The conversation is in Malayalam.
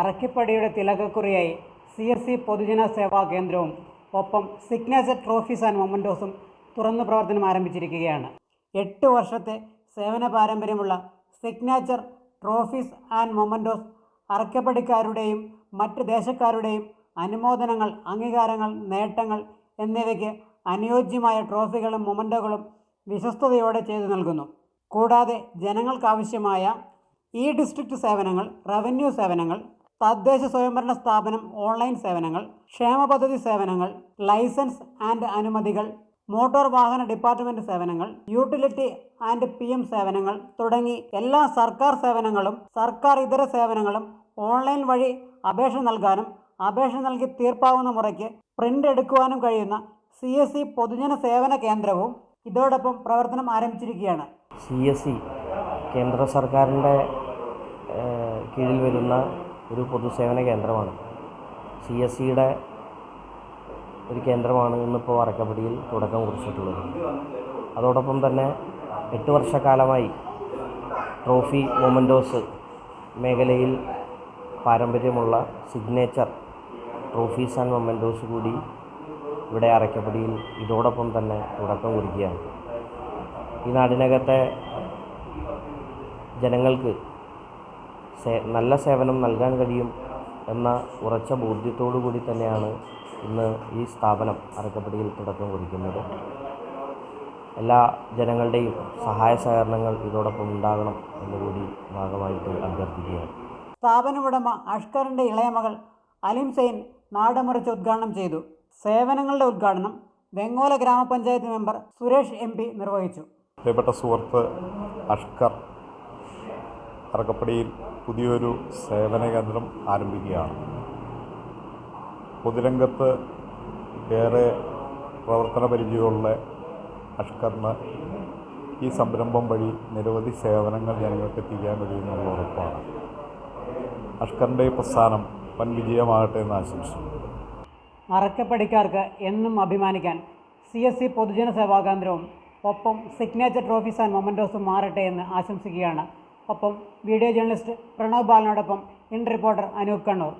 അറക്കിപ്പടിയുടെ തിലകക്കുറിയായി സി എസ് സി പൊതുജന സേവാ കേന്ദ്രവും ഒപ്പം സിഗ്നേച്ചർ ട്രോഫീസ് ആൻഡ് മൊമന്റോസും തുറന്നു പ്രവർത്തനം ആരംഭിച്ചിരിക്കുകയാണ്. എട്ട് വർഷത്തെ സേവന പാരമ്പര്യമുള്ള സിഗ്നേച്ചർ ട്രോഫീസ് ആൻഡ് മൊമന്റോസ് അറക്കപ്പടിക്കാരുടെയും മറ്റ് ദേശക്കാരുടെയും അനുമോദനങ്ങൾ അംഗീകാരങ്ങൾ നേട്ടങ്ങൾ എന്നിവയ്ക്ക് അനുയോജ്യമായ ട്രോഫികളും മൊമന്റോകളും വിശ്വസ്തയോടെ ചെയ്തു നൽകുന്നു. കൂടാതെ ജനങ്ങൾക്കാവശ്യമായ ഇ ഡിസ്ട്രിക്ട് സേവനങ്ങൾ റവന്യൂ സേവനങ്ങൾ തദ്ദേശ സ്വയംഭരണ സ്ഥാപനം ഓൺലൈൻ സേവനങ്ങൾ ക്ഷേമ പദ്ധതി സേവനങ്ങൾ ലൈസൻസ് ആൻഡ് അനുമതികൾ മോട്ടോർ വാഹന ഡിപ്പാർട്ട്മെന്റ് സേവനങ്ങൾ യൂട്ടിലിറ്റി ആൻഡ് പി എം സേവനങ്ങൾ തുടങ്ങി എല്ലാ സർക്കാർ സേവനങ്ങളും സർക്കാർ ഇതര സേവനങ്ങളും ഓൺലൈൻ വഴി അപേക്ഷ നൽകാനും അപേക്ഷ നൽകി തീർപ്പാവുന്ന മുറയ്ക്ക് പ്രിന്റ് എടുക്കുവാനും കഴിയുന്ന സി എസ് സി പൊതുജന സേവന കേന്ദ്രവും ഇതോടൊപ്പം പ്രവർത്തനം ആരംഭിച്ചിരിക്കുകയാണ്. സി എസ് സി കേന്ദ്ര സർക്കാരിന്റെ കീഴിൽ വരുന്ന ഒരു പൊതുസേവന കേന്ദ്രമാണ്. സി എസ് സിയുടെ ഒരു കേന്ദ്രമാണ് ഇന്നിപ്പോൾ വറക്കപ്പടിയിൽ തുടക്കം കുറിച്ചിട്ടുള്ളത്. അതോടൊപ്പം തന്നെ എട്ട് വർഷക്കാലമായി ട്രോഫി മൊമന്റോസ് മേഖലയിൽ പാരമ്പര്യമുള്ള സിഗ്നേച്ചർ ട്രോഫീസ് ആൻഡ് മൊമന്റോസ് കൂടി ഇവിടെ അറയ്ക്കപ്പടിയിൽ ഇതോടൊപ്പം തന്നെ തുടക്കം കുറിക്കുകയാണ്. ഈ നാടിനകത്തെ ജനങ്ങൾക്ക് നല്ല സേവനം നൽകാൻ കഴിയും എന്ന ഉറച്ച ബോധ്യത്തോടു കൂടി തന്നെയാണ് ഇന്ന് ഈ സ്ഥാപനം അറക്കപ്പടിയിൽ തുടക്കം കുറിക്കുന്നത്. എല്ലാ ജനങ്ങളുടെയും സഹായ സഹകരണങ്ങൾ ഇതോടൊപ്പം ഉണ്ടാകണം എന്നുകൂടി ഭാഗമായിട്ട് അഭ്യർത്ഥിക്കുകയാണ്. സ്ഥാപന ഉടമ അഷ്കറിന്റെ ഇളയ മകൾ അലിം സെയിൻ നാടമുറിച്ച് ഉദ്ഘാടനം ചെയ്തു. സേവനങ്ങളുടെ ഉദ്ഘാടനം വെങ്ങോല ഗ്രാമപഞ്ചായത്ത് മെമ്പർ സുരേഷ് എം പി നിർവഹിച്ചു. പ്രിയപ്പെട്ട സുഹൃത്ത് അഷ്കർ അറക്കപ്പടിയിൽ പുതിയൊരു സേവന കേന്ദ്രം ആരംഭിക്കുകയാണ്. പൊതുരംഗത്ത് ഏറെ പ്രവർത്തന പരിചയമുള്ള അഷ്കറിന് ഈ സംരംഭം വഴി നിരവധി സേവനങ്ങൾ ജനങ്ങൾക്ക് എത്തിക്കാൻ കഴിയുമെന്നുള്ള ഉറപ്പാണ്. അഷ്കറിന്റെ ഈ പ്രസ്ഥാനം വൻ വിജയമാകട്ടെ എന്ന് ആശംസിക്കുന്നു. അറക്കപ്പടിക്കാർക്ക് എന്നും അഭിമാനിക്കാൻ സി എസ് സി പൊതുജന സേവാ കേന്ദ്രവും ഒപ്പം സിഗ്നേച്ചർ ട്രോഫീസ് ആൻഡ് മൊമന്റോസും മാറട്ടെ എന്ന് ആശംസിക്കുകയാണ് ഒപ്പം വീഡിയോ ജേർണലിസ്റ്റ് പ്രണവ് ബാലനോടൊപ്പം ഇൻ റിപ്പോർട്ടർ അനൂപ് കണ്ണൂർ.